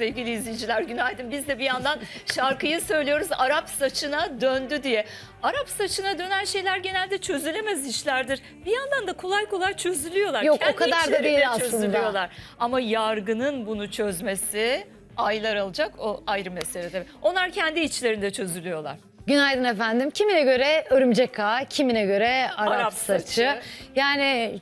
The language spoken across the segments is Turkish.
sevgili izleyiciler. Günaydın. Biz de bir yandan şarkıyı söylüyoruz. Arap saçına döndü diye. Arap saçına dönen şeyler genelde çözülemez işlerdir. Bir yandan da kolay kolay çözülüyorlar. Yok, o Kendi kadar da değil aslında. Ama yargının bunu çözmesi aylar alacak. O ayrı mesele tabii. Onlar kendi içlerinde çözülüyorlar. Günaydın efendim. Kimine göre örümcek ağı, kimine göre Arap, Arap saçı. saçı. Yani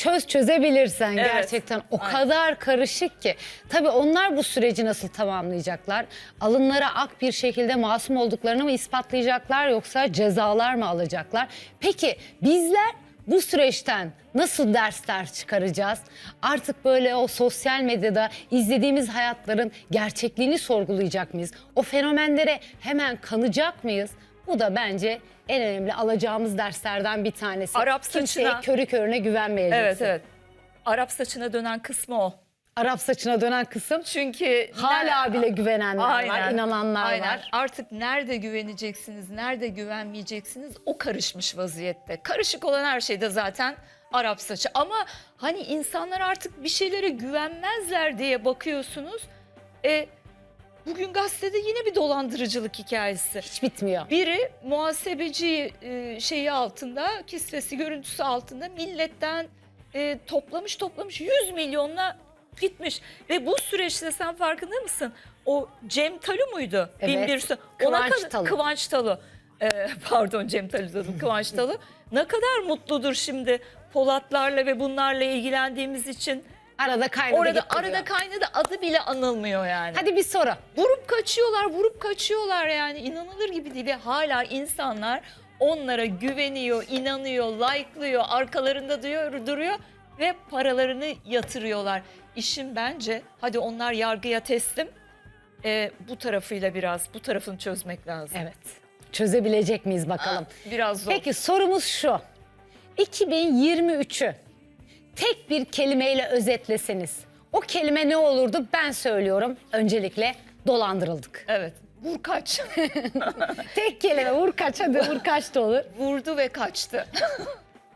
çöz çözebilirsen Evet. gerçekten o Aynen. kadar karışık ki. Tabii onlar bu süreci nasıl tamamlayacaklar? Alınlara ak bir şekilde masum olduklarını mı ispatlayacaklar yoksa cezalar mı alacaklar? Peki bizler bu süreçten nasıl dersler çıkaracağız? Artık böyle o sosyal medyada izlediğimiz hayatların gerçekliğini sorgulayacak mıyız? O fenomenlere hemen kanacak mıyız? Bu da bence en önemli alacağımız derslerden bir tanesi. Arap Kimseye saçına- körü körüne güvenmeyeceksin. Evet evet. Arap saçına dönen kısmı o. Arap saçına dönen kısım Çünkü hala bile güvenenler var, inananlar aynen. var. Artık nerede güveneceksiniz, nerede güvenmeyeceksiniz o karışmış vaziyette. Karışık olan her şeyde zaten Arap saçı. Ama hani insanlar artık bir şeylere güvenmezler diye bakıyorsunuz. E, bugün gazetede yine bir dolandırıcılık hikayesi. Hiç bitmiyor. Biri muhasebeci e, şeyi altında, kisvesi görüntüsü altında milletten e, toplamış toplamış 100 milyonla gitmiş. Ve bu süreçte sen farkında mısın? O Cem Talu muydu? Evet, Bin bir sü- Kıvanç kadar- Talu. Kıvanç Talu. E, pardon Cem Talu dedim Kıvanç Talu. Ne kadar mutludur şimdi Polatlarla ve bunlarla ilgilendiğimiz için. Arada kaynadı Orada gitti arada diyor. kaynadı adı bile anılmıyor yani. Hadi bir soru. Vurup kaçıyorlar, vurup kaçıyorlar yani inanılır gibi değil ve hala insanlar onlara güveniyor, inanıyor, like'lıyor, arkalarında duruyor, duruyor ve paralarını yatırıyorlar. İşin bence hadi onlar yargıya teslim e, bu tarafıyla biraz bu tarafını çözmek lazım. Evet. Çözebilecek miyiz bakalım. Biraz zor. Peki sorumuz şu. 2023'ü tek bir kelimeyle özetleseniz o kelime ne olurdu ben söylüyorum. Öncelikle dolandırıldık. Evet. Vur kaç. Tek kelime vur kaç hadi vur kaç da olur. Vurdu ve kaçtı.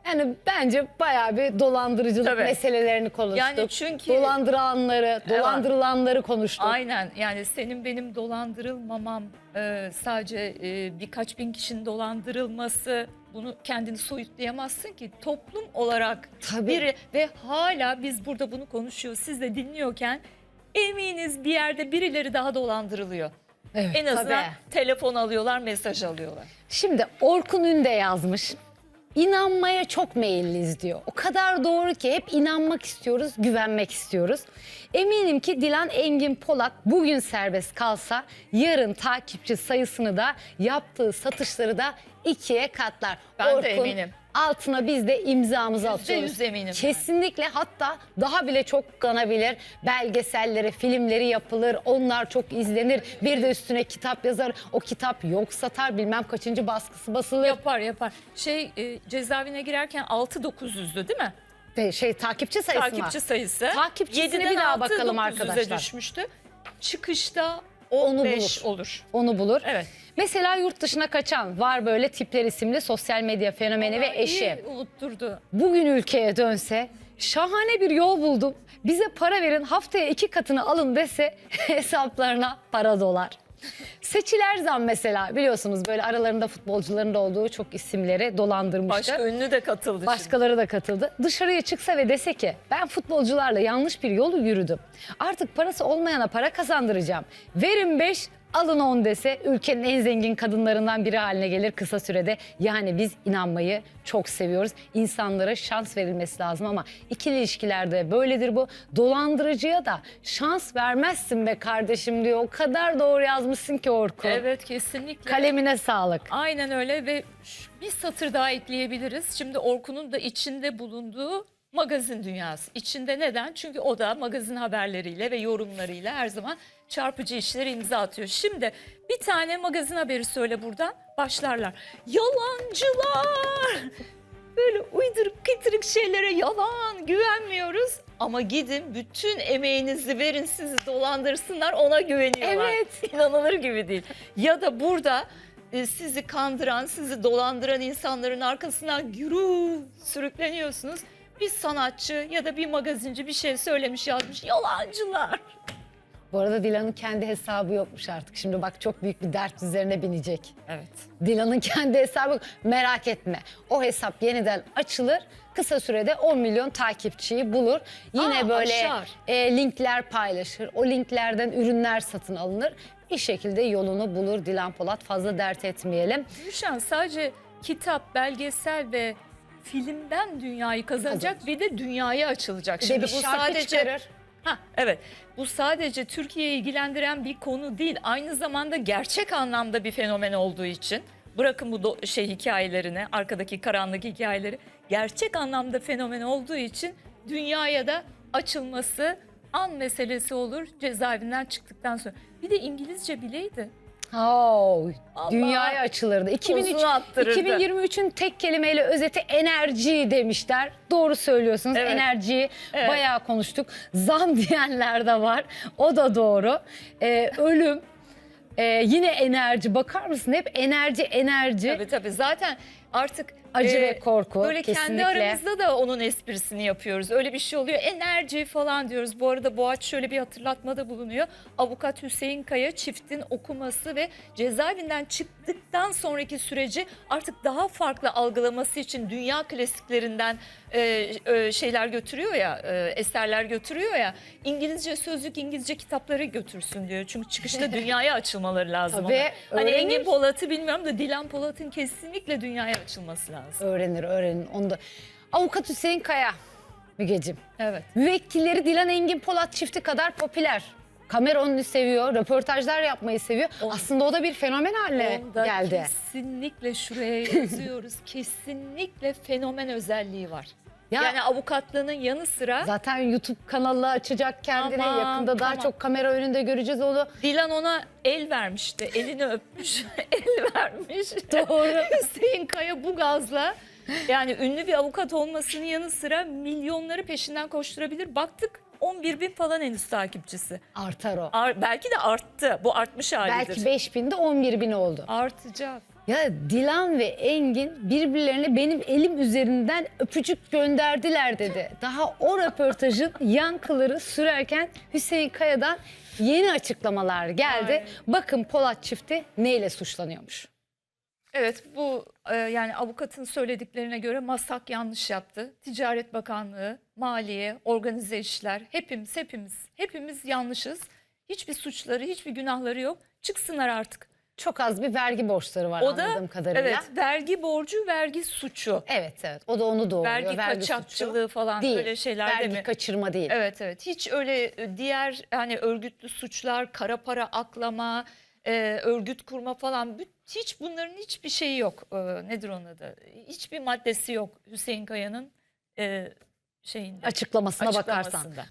Yani bence bayağı bir dolandırıcılık Tabii. meselelerini konuştuk. Yani çünkü- Dolandıranları, dolandırılanları konuştuk. Aynen yani senin benim dolandırılmamam e, sadece e, birkaç bin kişinin dolandırılması bunu kendini soyutlayamazsın ki toplum olarak Tabii. biri ve hala biz burada bunu konuşuyor siz de dinliyorken eminiz bir yerde birileri daha dolandırılıyor. Evet, en azından tabii. telefon alıyorlar mesaj alıyorlar. Şimdi Orkun Ünde yazmış. İnanmaya çok meyilliyiz diyor. O kadar doğru ki hep inanmak istiyoruz, güvenmek istiyoruz. Eminim ki Dilan Engin Polat bugün serbest kalsa yarın takipçi sayısını da yaptığı satışları da ikiye katlar. Ben de eminim. Altına biz de imzamızı atıyoruz. yüz eminim ben. Kesinlikle hatta daha bile çok kanabilir. Belgeselleri, filmleri yapılır. Onlar çok izlenir. Bir de üstüne kitap yazar. O kitap yok satar bilmem kaçıncı baskısı basılır. Yapar yapar. Şey e, cezaevine girerken 6900'dü değil mi? Ve şey takipçi sayısı takipçi mı? sayısı. Takipçisine Yediden bir daha altı, bakalım 900'e arkadaşlar. düşmüştü. Çıkışta Onu 15 bulur. olur. Onu bulur. Evet. Mesela yurt dışına kaçan var böyle tipler isimli sosyal medya fenomeni ve eşi. iyi unutturdu. bugün ülkeye dönse şahane bir yol buldum. Bize para verin haftaya iki katını alın dese hesaplarına para dolar. Seçiler zam mesela biliyorsunuz böyle aralarında futbolcuların da olduğu çok isimleri dolandırmıştı. Başka ünlü de katıldı şimdi. Başkaları da katıldı. Dışarıya çıksa ve dese ki ben futbolcularla yanlış bir yolu yürüdüm. Artık parası olmayana para kazandıracağım. Verin 5 alın 10 dese ülkenin en zengin kadınlarından biri haline gelir kısa sürede. Yani biz inanmayı çok seviyoruz. İnsanlara şans verilmesi lazım ama ikili ilişkilerde böyledir bu. Dolandırıcıya da şans vermezsin be kardeşim diyor. O kadar doğru yazmışsın ki Orkun. Evet kesinlikle. Kalemine sağlık. Aynen öyle ve bir satır daha ekleyebiliriz. Şimdi Orkun'un da içinde bulunduğu magazin dünyası. İçinde neden? Çünkü o da magazin haberleriyle ve yorumlarıyla her zaman çarpıcı işlere imza atıyor. Şimdi bir tane magazin haberi söyle buradan başlarlar. Yalancılar! Böyle uyduruk kıtırık şeylere yalan güvenmiyoruz. Ama gidin bütün emeğinizi verin sizi dolandırsınlar ona güveniyorlar. Evet. İnanılır gibi değil. Ya da burada e, sizi kandıran, sizi dolandıran insanların arkasından yürü sürükleniyorsunuz. Bir sanatçı ya da bir magazinci bir şey söylemiş yazmış. Yalancılar. Bu arada Dilan'ın kendi hesabı yokmuş artık. Şimdi bak çok büyük bir dert üzerine binecek. Evet. Dilan'ın kendi hesabı yok. merak etme. O hesap yeniden açılır. Kısa sürede 10 milyon takipçiyi bulur. Yine Aa, böyle aşar. e, linkler paylaşır. O linklerden ürünler satın alınır. Bir şekilde yolunu bulur Dilan Polat. Fazla dert etmeyelim. Gülşen sadece kitap, belgesel ve filmden dünyayı kazanacak bir de dünyaya açılacak. Bir şarkı çıkarır. Ha evet. Bu sadece Türkiye'yi ilgilendiren bir konu değil. Aynı zamanda gerçek anlamda bir fenomen olduğu için bırakın bu şey hikayelerini, arkadaki karanlık hikayeleri gerçek anlamda fenomen olduğu için dünyaya da açılması an meselesi olur cezaevinden çıktıktan sonra. Bir de İngilizce bileydi. Oh, dünyaya açılırdı. 2003, Tozunu attırırdı. 2023'ün tek kelimeyle özeti enerji demişler. Doğru söylüyorsunuz. Evet. Enerjiyi Evet. bayağı konuştuk. Zam diyenler de var. O da doğru. Ee, ölüm. Ee, yine enerji. Bakar mısın? Hep enerji, enerji. Tabii tabii zaten artık e, Acı ve korku, Böyle kendi kesinlikle. aramızda da onun esprisini yapıyoruz. Öyle bir şey oluyor. Enerji falan diyoruz. Bu arada Boğaç şöyle bir hatırlatmada bulunuyor. Avukat Hüseyin Kaya çiftin okuması ve cezaevinden çıktıktan sonraki süreci artık daha farklı algılaması için dünya klasiklerinden e, e, şeyler götürüyor ya, e, eserler götürüyor ya. İngilizce sözlük, İngilizce kitapları götürsün diyor. Çünkü çıkışta dünyaya açılmaları lazım. Tabii, ona. Hani öğrenir. Engin Polat'ı bilmiyorum da Dilan Polat'ın kesinlikle dünyaya açılması lazım. Öğrenir, öğrenir. Onu da. Avukat Hüseyin Kaya. Mügeciğim. Evet. Müvekkilleri Dilan Engin Polat çifti kadar popüler. Kamera onu seviyor, röportajlar yapmayı seviyor. On- Aslında o da bir fenomen haline Onda geldi. kesinlikle şuraya yazıyoruz. kesinlikle fenomen özelliği var. Ya- yani avukatlığının yanı sıra Zaten YouTube kanalı açacak kendine. Aman, Yakında daha tamam. çok kamera önünde göreceğiz onu. Dilan ona el vermişti. Elini öpmüş, vermiş. Doğru. Hüseyin Kaya bu gazla yani ünlü bir avukat olmasının yanı sıra milyonları peşinden koşturabilir. Baktık 11 bin falan henüz takipçisi. Artar o. Ar- belki de arttı. Bu artmış halidir. Belki 5 binde 11 bin oldu. Artacak. Ya Dilan ve Engin birbirlerine benim elim üzerinden öpücük gönderdiler dedi. Daha o röportajın yankıları sürerken Hüseyin Kaya'dan yeni açıklamalar geldi. Bakın Polat çifti neyle suçlanıyormuş. Evet bu e, yani avukatın söylediklerine göre Masak yanlış yaptı. Ticaret Bakanlığı, Maliye, organize işler hepimiz hepimiz hepimiz yanlışız. Hiçbir suçları, hiçbir günahları yok. Çıksınlar artık. Çok az bir vergi borçları var O da anladığım kadarıyla. evet vergi borcu, vergi suçu. Evet evet o da onu doğuruyor. Vergi, suçu kaçakçılığı falan değil. öyle şeyler vergi değil mi? kaçırma değil. Evet evet hiç öyle e, diğer hani örgütlü suçlar, kara para aklama, e, örgüt kurma falan hiç bunların hiçbir şeyi yok. E, nedir onun adı? Hiçbir maddesi yok Hüseyin Kaya'nın e, şeyinde. Açıklamasına bakarsan. açıklamasında.